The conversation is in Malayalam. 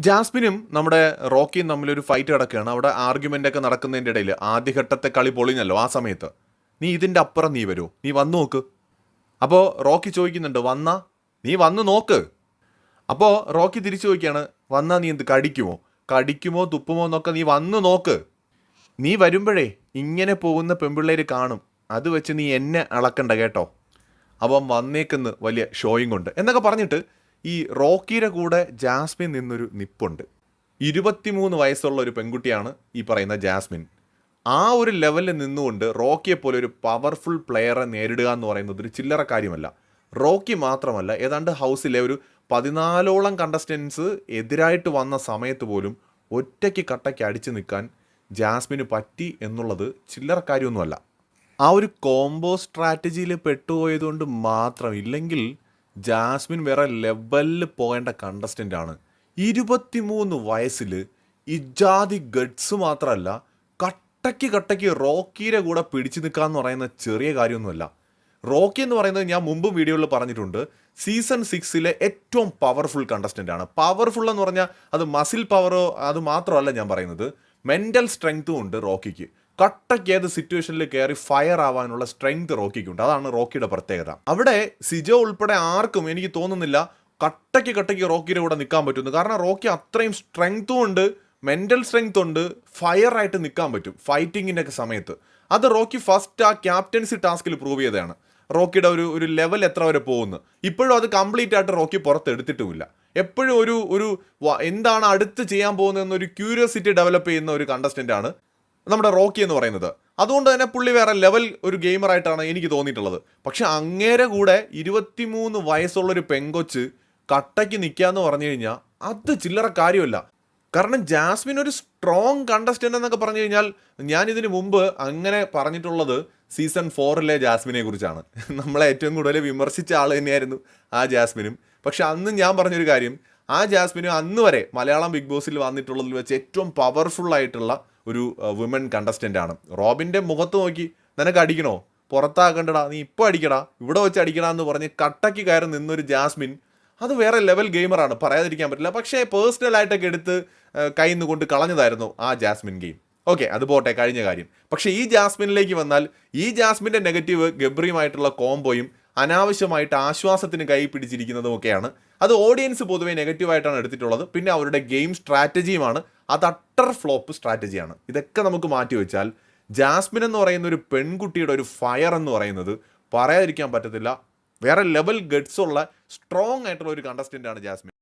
ജാസ്മിനും നമ്മുടെ റോക്കിയും തമ്മിലൊരു ഫൈറ്റ് കിടക്കുകയാണ് അവിടെ ആർഗ്യുമെന്റ് ഒക്കെ നടക്കുന്നതിന്റെ ഇടയിൽ ആദ്യഘട്ടത്തെ കളി പൊളിഞ്ഞല്ലോ ആ സമയത്ത്. നീ ഇതിന്റെ അപ്പുറം നീ വരൂ. നീ വന്നു നോക്ക്. അപ്പോൾ റോക്കി ചോദിക്കുന്നുണ്ട് വന്നാ? നീ വന്ന് നോക്ക്. അപ്പോൾ റോക്കി തിരിച്ചു ചോദിക്കുകയാണ് വന്നാ നീ എന്ത് കടിക്കുമോ? കടിക്കുമോ തുപ്പുമോ എന്നൊക്കെ നീ വന്ന് നോക്ക്. നീ വരുമ്പോഴേ ഇങ്ങനെ പോകുന്ന പെമ്പിള്ളേർ കാണും. അത് വെച്ച് നീ എന്നെ അളക്കണ്ട കേട്ടോ. അപ്പം വന്നേക്കുന്ന് വലിയ ഷോയും കൊണ്ട് എന്നൊക്കെ പറഞ്ഞിട്ട് ഈ റോക്കിയുടെ കൂടെ ജാസ്മിൻ നിന്നൊരു നിപ്പുണ്ട്. ഇരുപത്തിമൂന്ന് വയസ്സുള്ള ഒരു പെൺകുട്ടിയാണ് ഈ പറയുന്ന ജാസ്മിൻ. ആ ഒരു ലെവലിൽ നിന്നുകൊണ്ട് റോക്കിയെ പോലെ ഒരു പവർഫുൾ പ്ലെയറെ നേരിടുക എന്ന് പറയുന്നത് ഒരു ചില്ലറ കാര്യമല്ല. റോക്കി മാത്രമല്ല ഏതാണ്ട് ഹൗസിലെ ഒരു പതിനാലോളം കണ്ടസ്റ്റൻസ് എതിരായിട്ട് വന്ന സമയത്ത് പോലും ഒറ്റയ്ക്ക് കട്ടയ്ക്ക് അടിച്ചു നിൽക്കാൻ ജാസ്മിന് പറ്റി എന്നുള്ളത് ചില്ലറ കാര്യമൊന്നുമല്ല. ആ ഒരു കോംബോ സ്ട്രാറ്റജിയിൽ പെട്ടുപോയതുകൊണ്ട് മാത്രം ഇല്ലെങ്കിൽ ജാസ്മിൻ വേറെ ലെവലിൽ പോകേണ്ട കണ്ടസ്റ്റന്റ് ആണ്. ഇരുപത്തിമൂന്ന് വയസ്സിൽ ഇജാതി ഗഡ്സ് മാത്രമല്ല കട്ടയ്ക്ക് കട്ടയ്ക്ക് റോക്കിയുടെ കൂടെ പിടിച്ചു നിൽക്കുക എന്ന് പറയുന്ന ചെറിയ കാര്യമൊന്നുമല്ല. റോക്കി എന്ന് പറയുന്നത് ഞാൻ മുമ്പും വീഡിയോയിൽ പറഞ്ഞിട്ടുണ്ട് സീസൺ സിക്സിലെ ഏറ്റവും പവർഫുൾ കണ്ടസ്റ്റന്റ് ആണ്. പവർഫുൾ എന്ന് പറഞ്ഞാൽ അത് മസിൽ പവറോ അത് മാത്രമല്ല ഞാൻ പറയുന്നത്. മെന്റൽ സ്ട്രെങ്ത്തും ഉണ്ട് റോക്കിക്ക്. കട്ടയ്ക്ക് ഏത് സിറ്റുവേഷനിൽ കയറി ഫയർ ആവാനുള്ള സ്ട്രെങ്ത് റോക്കിക്കുണ്ട്. അതാണ് റോക്കിയുടെ പ്രത്യേകത. അവിടെ സിജോ ഉൾപ്പെടെ ആർക്കും എനിക്ക് തോന്നുന്നില്ല കട്ടയ്ക്ക് കട്ടയ്ക്ക് റോക്കിയുടെ കൂടെ നിൽക്കാൻ പറ്റുന്നു. കാരണം റോക്കി അത്രയും സ്ട്രെങ്ത്തും ഉണ്ട് മെന്റൽ സ്ട്രെങ്ത് ഉണ്ട് ഫയർ ആയിട്ട് നിൽക്കാൻ പറ്റും ഫൈറ്റിങ്ങിന്റെ ഒക്കെ സമയത്ത്. അത് റോക്കി ഫസ്റ്റ് ആ ക്യാപ്റ്റൻസി ടാസ്കിൽ പ്രൂവ് ചെയ്തതാണ്. റോക്കിയുടെ ഒരു ഒരു ലെവൽ എത്ര വരെ പോകുന്നു. ഇപ്പോഴും അത് കംപ്ലീറ്റ് ആയിട്ട് റോക്കി പുറത്തെടുത്തിട്ടുമില്ല. എപ്പോഴും ഒരു ഒരു എന്താണ് അടുത്ത് ചെയ്യാൻ പോകുന്നതെന്നൊരു ക്യൂരിയോസിറ്റി ഡെവലപ്പ് ചെയ്യുന്ന ഒരു കണ്ടസ്റ്റന്റ് ആണ് നമ്മുടെ റോക്കി എന്ന് പറയുന്നത്. അതുകൊണ്ട് തന്നെ പുള്ളി വേറെ ലെവൽ ഒരു ഗെയിമറായിട്ടാണ് എനിക്ക് തോന്നിയിട്ടുള്ളത്. പക്ഷെ അങ്ങേരെ കൂടെ ഇരുപത്തിമൂന്ന് വയസ്സുള്ളൊരു പെങ്കൊച്ച് കട്ടയ്ക്ക് നിൽക്കാന്ന് പറഞ്ഞു കഴിഞ്ഞാൽ അത് ചില്ലറ കാര്യമല്ല. കാരണം ജാസ്മിൻ ഒരു സ്ട്രോങ് കണ്ടസ്റ്റന്റ് എന്നൊക്കെ പറഞ്ഞു കഴിഞ്ഞാൽ ഞാൻ ഇതിന് മുമ്പ് അങ്ങനെ പറഞ്ഞിട്ടുള്ളത് സീസൺ ഫോറിലെ ജാസ്മിനെ കുറിച്ചാണ്. നമ്മളെ ഏറ്റവും കൂടുതൽ വിമർശിച്ച ആൾ തന്നെയായിരുന്നു ആ ജാസ്മിനും. പക്ഷെ അന്ന് ഞാൻ പറഞ്ഞൊരു കാര്യം ആ ജാസ്മിനും അന്ന് വരെ മലയാളം ബിഗ് ബോസിൽ വന്നിട്ടുള്ളതിൽ വെച്ച് ഏറ്റവും പവർഫുൾ ആയിട്ടുള്ള ഒരു വുമൺ കണ്ടസ്റ്റന്റ് ആണ്. റോബിന്റെ മുഖത്ത് നോക്കി നിനക്ക് അടിക്കണോ? പുറത്താക്കണ്ടടാ. നീ ഇപ്പോൾ അടിക്കടാ. ഇവിടെ വെച്ച് അടിക്കടാ എന്ന് പറഞ്ഞ് കട്ടയ്ക്ക് കയറി നിന്നൊരു ജാസ്മിൻ. അത് വേറെ ലെവൽ ഗെയിമറാണ് പറയാതിരിക്കാൻ പറ്റില്ല. പക്ഷേ പേഴ്സണലായിട്ടൊക്കെ എടുത്ത് കൈ നിന്ന് കൊണ്ട് കളഞ്ഞതായിരുന്നു ആ ജാസ്മിൻ ഗെയിം ഓക്കെ അത് പോട്ടെ. കഴിഞ്ഞ കാര്യം. പക്ഷേ ഈ ജാസ്മിനിലേക്ക് വന്നാൽ ഈ ജാസ്മിന്റെ നെഗറ്റീവ് ഗബ്രിയുമായിട്ടുള്ള കോംബോയും അനാവശ്യമായിട്ട് ആശ്വാസത്തിന് കൈ പിടിച്ചിരിക്കുന്നതും ഒക്കെയാണ് അത് ഓഡിയൻസ് പൊതുവേ നെഗറ്റീവായിട്ടാണ് എടുത്തിട്ടുള്ളത്. പിന്നെ അവരുടെ ഗെയിം സ്ട്രാറ്റജിയുമാണ് അത് അട്ടർ ഫ്ലോപ്പ് സ്ട്രാറ്റജിയാണ്. ഇതൊക്കെ നമുക്ക് മാറ്റി വെച്ചാൽ ജാസ്മിൻ എന്ന് പറയുന്ന ഒരു പെൺകുട്ടിയുടെ ഒരു ഫയർ എന്ന് പറയുന്നത് പറയാതിരിക്കാൻ പറ്റത്തില്ല. വേറെ ലെവൽ ഗഡ്സ് ഉള്ള സ്ട്രോങ് ആയിട്ടുള്ള ഒരു കണ്ടസ്റ്റന്റ് ആണ് ജാസ്മിൻ.